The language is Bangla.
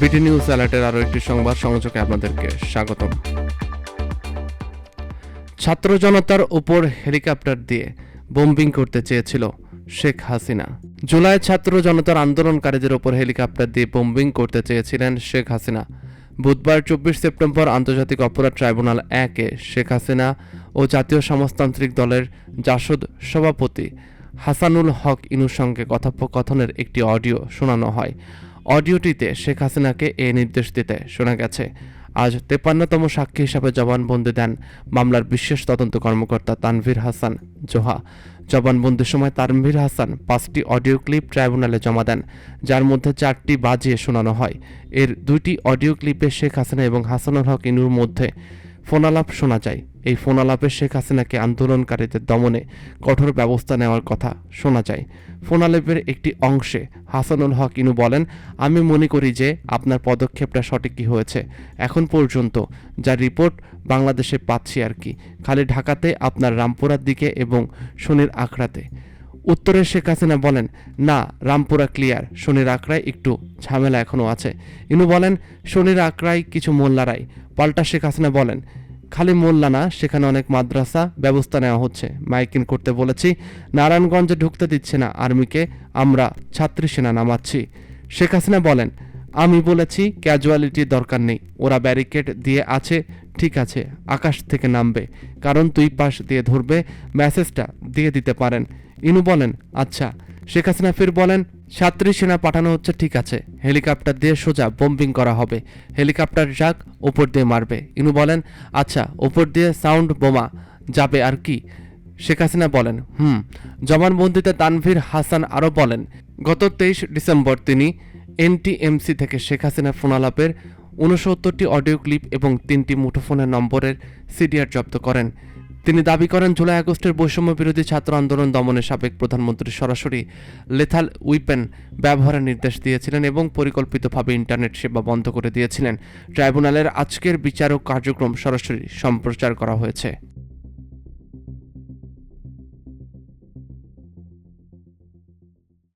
বিটি নিউজ অ্যালার্টের আরও একটি সংবাদ সংযোগে আপনাদেরকে স্বাগতম। ছাত্র জনতার উপর হেলিকপ্টার দিয়ে বোম্বিং করতে চেয়েছিল শেখ হাসিনা। জুলাই ছাত্র জনতার আন্দোলনকারীদের ওপর হেলিকপ্টার দিয়ে বোম্বিং করতে চেয়েছিলেন শেখ হাসিনা। বুধবার চব্বিশ সেপ্টেম্বর আন্তর্জাতিক অপরাধ ট্রাইব্যুনাল একে শেখ হাসিনা ও জাতীয় সমাজতান্ত্রিক দলের জাসদ সভাপতি হাসানুল হক ইনুর সঙ্গে কথোপকথনের একটি অডিও শোনানো হয়। অডিওটিতে শেখ হাসিনাকে এ নির্দেশ দিতে শোনা গেছে। আজ তেপান্নতম সাক্ষী হিসাবে জবানবন্দি দেন মামলার বিশেষ তদন্ত কর্মকর্তা তানভীর হাসান জোহা। জবানবন্দির সময় তানভীর হাসান পাঁচটি অডিও ক্লিপ ট্রাইব্যুনালে জমা দেন, যার মধ্যে চারটি বাজিয়ে শোনানো হয়। এর দুইটি অডিও ক্লিপে শেখ হাসিনা এবং হাসানুল হক ইনুর মধ্যে ফোনালাপ শোনা যায়। এই ফোনালাপে শেখ হাসিনাকে আন্দোলনকারীদের দমনে কঠোর ব্যবস্থা নেওয়ার কথা শোনা যায়। ফোনালাপের একটি অংশে হাসানুল হক ইনু বলেন, আমি মনে করি যে আপনার পদক্ষেপটা সঠিকই হয়েছে। এখন পর্যন্ত যা রিপোর্ট বাংলাদেশে পাচ্ছি আর কি। খালি ঢাকাতে, আপনার রামপুরার দিকে এবং শনির আখড়াতে। উত্তরে শেখ হাসিনা বলেন, না, রামপুরা ক্লিয়ার শনির আখড়ায় একটু ঝামেলা এখনও আছে। ইনু বলেন, শনির আখড়ায় কিছু মোল্লারাই পাল্টা শেখ হাসিনা বলেন, খালি মোল্লা না, সেখানে অনেক মাদ্রাসা ব্যবস্থা নেওয়া হচ্ছে। মাইকিং করতে বলেছি, নারায়ণগঞ্জে ঢুকতে দিচ্ছে না আর্মিকে, আমরা ছাত্রী সেনা নামাচ্ছি। শেখ হাসিনা বলেন, আমি বলেছি ক্যাজুয়ালিটির দরকার নেই। ওরা ব্যারিকেড দিয়ে আছে ঠিক আছে, আকাশ থেকে নামবে, কারণ দুই পাশ দিয়ে ধরবে, মেসেজটা দিয়ে দিতে পারেন। ইনু বলেন আচ্ছা শেখ হাসিনা ফির বলেন ছাত্রী সেনা পাঠানো হচ্ছে, ঠিক আছে, হেলিকপ্টার দিয়ে সোজা বোম্বিং করা হবে, হেলিকপ্টার যাক, ওপর দিয়ে মারবে। ইনু বলেন আচ্ছা ওপর দিয়ে সাউন্ড বোমা যাবে আর কি? শেখ হাসিনা বলেন, হুম। জবানবন্দিতে তানভীর হাসান আরও বলেন, গত তেইশ ডিসেম্বর তিনি এনটিএমসি থেকে শেখ হাসিনা ফোনালাপের উনসত্তরটি অডিও ক্লিপ এবং তিনটি মুঠোফোনের নম্বরের সিডিআর জব্দ করেন। তিনি দাবি করেন, জুলাই আগস্টের বৈষম্য বিরোধী ছাত্র আন্দোলন দমনে সাবেক প্রধানমন্ত্রী সরাসরি লেথাল উইপেন ব্যবহারের নির্দেশ দিয়েছিলেন এবং পরিকল্পিতভাবে ইন্টারনেট সেবা বন্ধ করে দিয়েছিলেন। ট্রাইব্যুনালের আজকের বিচারক কার্যক্রম সরাসরি সম্প্রচার করা হয়েছে।